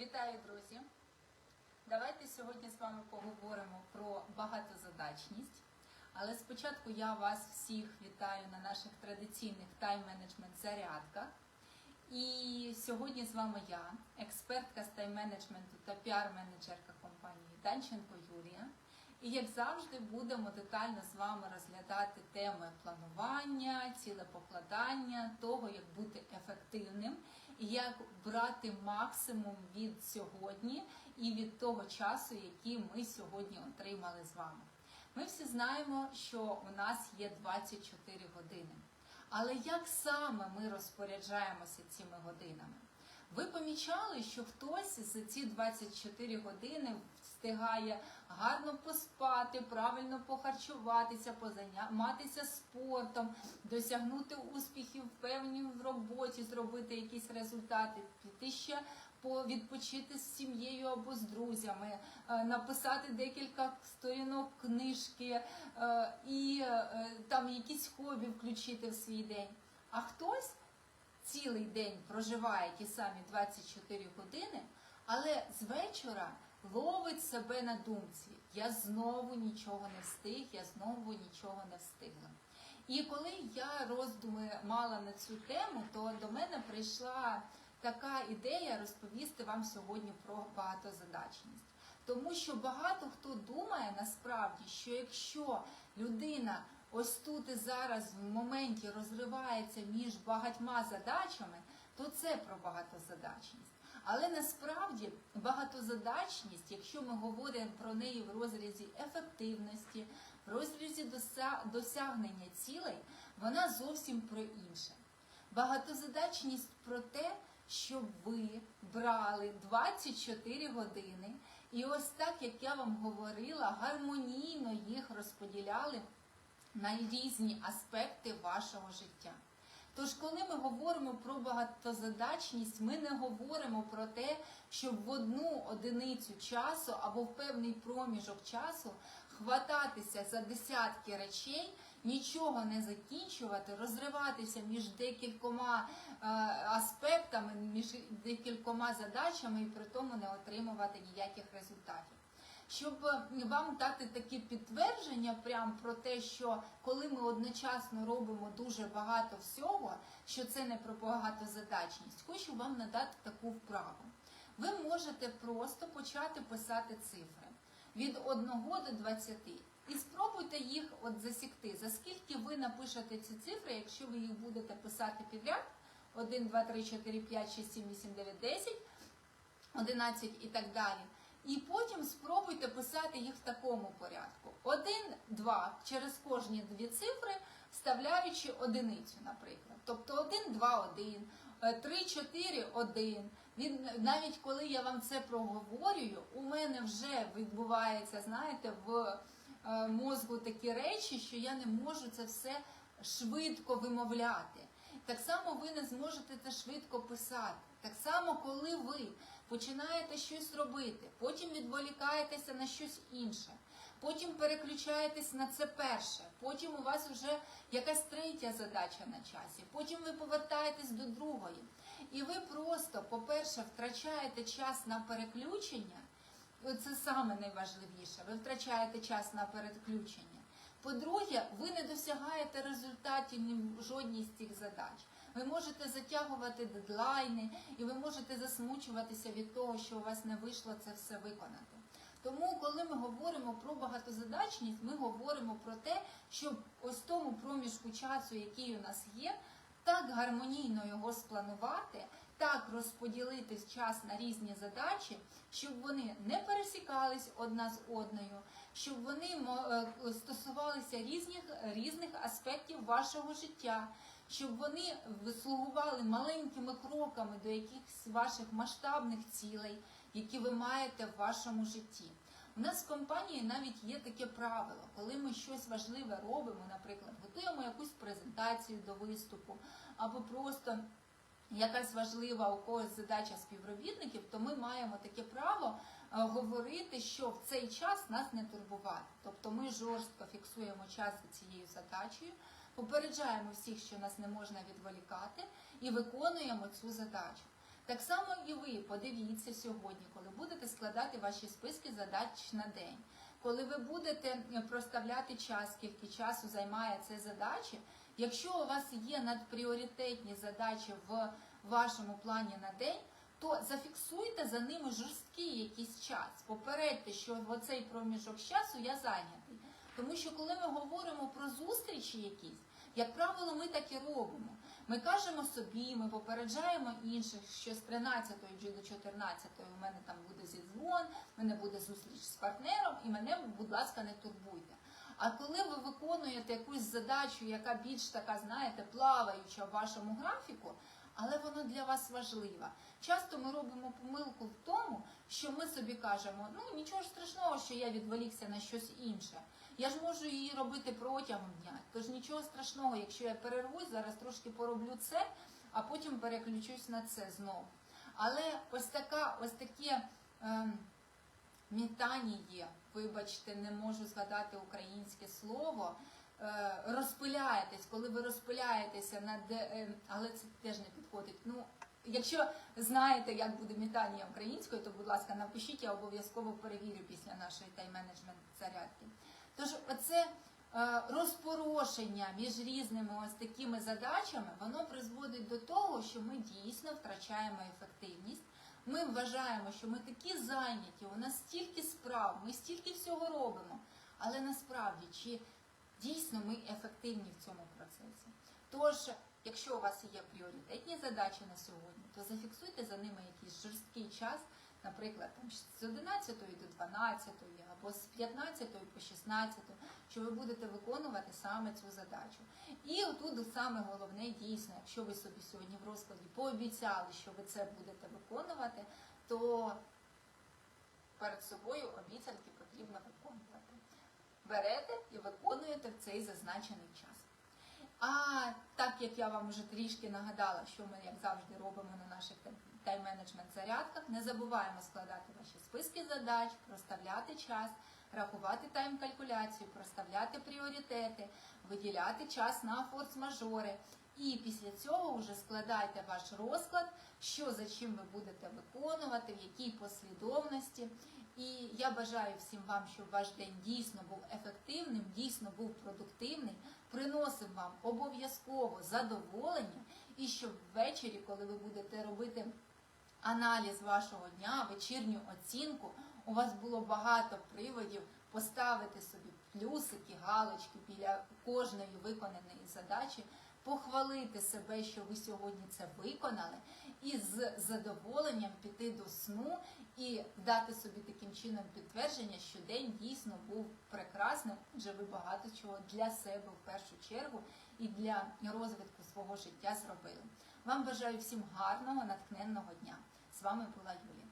Вітаю, друзі! Давайте сьогодні з вами поговоримо про багатозадачність. Але спочатку я вас всіх вітаю на наших традиційних тайм-менеджмент зарядках. І сьогодні з вами я, експертка з тайм-менеджменту та піар-менеджерка компанії Данченко Юлія. І як завжди, будемо детально з вами розглядати теми планування, цілепокладання, того, як бути ефективним як брати максимум від сьогодні і від того часу, який ми сьогодні отримали з вами. Ми всі знаємо, що у нас є 24 години. Але як саме ми розпоряджаємося цими годинами? Ви помічали, що хтось за ці 24 години встигає гарно поспати, правильно похарчуватися, позайматися спортом, досягнути успіхів певні в роботі, зробити якісь результати, піти ще по- відпочити з сім'єю або з друзями, е, написати декілька сторінок книжки е, і е, там якісь хобі включити в свій день. А хтось цілий день проживає ті самі 24 години, але з вечора ловить себе на думці. Я знову нічого не встиг, я знову нічого не встигла. І коли я роздуми мала на цю тему, то до мене прийшла така ідея розповісти вам сьогодні про багатозадачність. Тому що багато хто думає насправді, що якщо людина ось тут і зараз в моменті розривається між багатьма задачами, то це про багатозадачність. Але насправді багатозадачність, якщо ми говоримо про неї в розрізі ефективності, в розрізі досягнення цілей, вона зовсім про інше. Багатозадачність про те, щоб ви брали 24 години, і ось так, як я вам говорила, гармонійно їх розподіляли на різні аспекти вашого життя. Тож, коли ми говоримо про багатозадачність, ми не говоримо про те, щоб в одну одиницю часу або в певний проміжок часу хвататися за десятки речей, нічого не закінчувати, розриватися між декількома е, аспектами, між декількома задачами і при тому не отримувати ніяких результатів щоб е, вам дати такі підтвердження прям про те, що коли ми одночасно робимо дуже багато всього, що це не про багатозадачність, хочу вам надати таку вправу. Ви можете просто почати писати цифри від 1 до 20 і спробуйте їх от засікти. За скільки ви напишете ці цифри, якщо ви їх будете писати підряд 1, 2, 3, 4, 5, 6, 7, 8, 9, 10, 11 і так далі. І потім спробуйте писати їх в такому порядку. 1, 2 через кожні дві цифри, вставляючи одиницю, наприклад. Тобто 1, 2, 1, 3, 4, 1. Він, навіть коли я вам це проговорюю, у мене вже відбувається, знаєте, в е, мозку такі речі, що я не можу це все швидко вимовляти. Так само ви не зможете це швидко писати. Так само, коли ви починаєте щось робити, потім відволікаєтеся на щось інше, потім переключаєтесь на це перше, потім у вас вже якась третя задача на часі, потім ви повертаєтесь до другої. І ви просто, по-перше, втрачаєте час на переключення. Це саме найважливіше. Ви втрачаєте час на переключення. По-друге, ви не досягаєте результатів жодній з цих задач. Ви можете затягувати дедлайни, і ви можете засмучуватися від того, що у вас не вийшло це все виконати. Тому, коли ми говоримо про багатозадачність, ми говоримо про те, щоб ось тому проміжку часу, який у нас є, так гармонійно його спланувати, так розподілити час на різні задачі, щоб вони не пересікались одна з одною, щоб вони е, стосувалися різних, різних аспектів вашого життя, щоб вони слугували маленькими кроками до якихось ваших масштабних цілей, які ви маєте в вашому житті. У нас в компанії навіть є таке правило, коли ми щось важливе робимо, наприклад, готуємо якусь презентацію до виступу, або просто якась важлива у когось задача співробітників, то ми маємо таке право е, говорити, що в цей час нас не турбувати. Тобто ми жорстко фіксуємо час цією задачею, попереджаємо всіх, що нас не можна відволікати, і виконуємо цю задачу. Так само і ви подивіться сьогодні, коли будете складати ваші списки задач на день. Коли ви будете е, проставляти час, скільки часу займає це задачі, якщо у вас є надпріоритетні задачі в вашому плані на день, то зафіксуйте за ними жорсткий якийсь час. Попередьте, що в оцей проміжок часу я зайнятий. Тому що коли ми говоримо про зустрічі якісь, як правило, ми так і робимо. Ми кажемо собі, ми попереджаємо інших, що з 13 чи до 14 у мене там буде зідзвон, в мене буде зустріч з партнером, і мене, будь ласка, не турбуйте. А коли ви виконуєте якусь задачу, яка більш така, знаєте, плаваюча в вашому графіку, але вона для вас важлива. Часто ми робимо помилку в тому, що ми собі кажемо, ну нічого ж страшного, що я відволікся на щось інше. Я ж можу її робити протягом дня. Тож нічого страшного, якщо я перервусь, зараз трошки пороблю це, а потім переключусь на це знову. Але ось така, ось таке ем, мітаніє, вибачте, не можу згадати українське слово. е, Розпиляєтесь, коли ви розпиляєтеся над е, але це теж не підходить. Ну, якщо знаєте, як буде мітання українською, то будь ласка, напишіть, я обов'язково перевірю після нашої тайм-менеджмент зарядки. Тож, оце е, розпорошення між різними ось такими задачами, воно призводить до того, що ми дійсно втрачаємо ефективність. Ми вважаємо, що ми такі зайняті, у нас стільки справ, ми стільки всього робимо. Але насправді, чи дійсно ми ефективні в цьому процесі? Тож, якщо у вас є пріоритетні задачі на сьогодні, то зафіксуйте за ними якийсь жорсткий час, наприклад, там, з 11 до 12 або з 15 по 16, що ви будете виконувати саме цю задачу. І отут саме головне дійсно, якщо ви собі сьогодні в розкладі пообіцяли, що ви це будете виконувати, то перед собою обіцянки потрібно виконувати. Берете і виконуєте в цей зазначений час. А так як я вам вже трішки нагадала, що ми, як завжди, робимо на наших тайм-менеджмент зарядках, не забуваємо складати ваші списки задач, проставляти час, рахувати тайм-калькуляцію, проставляти пріоритети, виділяти час на форс-мажори. І після цього вже складайте ваш розклад, що за чим ви будете виконувати, в якій послідовності. І я бажаю всім вам, щоб ваш день дійсно був ефективним, дійсно був продуктивний, приносив вам обов'язково задоволення, і щоб ввечері, коли ви будете робити аналіз вашого дня, вечірню оцінку, у вас було багато приводів поставити собі плюсики, галочки біля кожної виконаної задачі, похвалити себе, що ви сьогодні це виконали, і з задоволенням піти до сну і дати собі таким чином підтвердження, що день дійсно був прекрасним, адже ви багато чого для себе в першу чергу і для розвитку свого життя зробили. Вам бажаю всім гарного, натхненного дня. З вами була Юлія.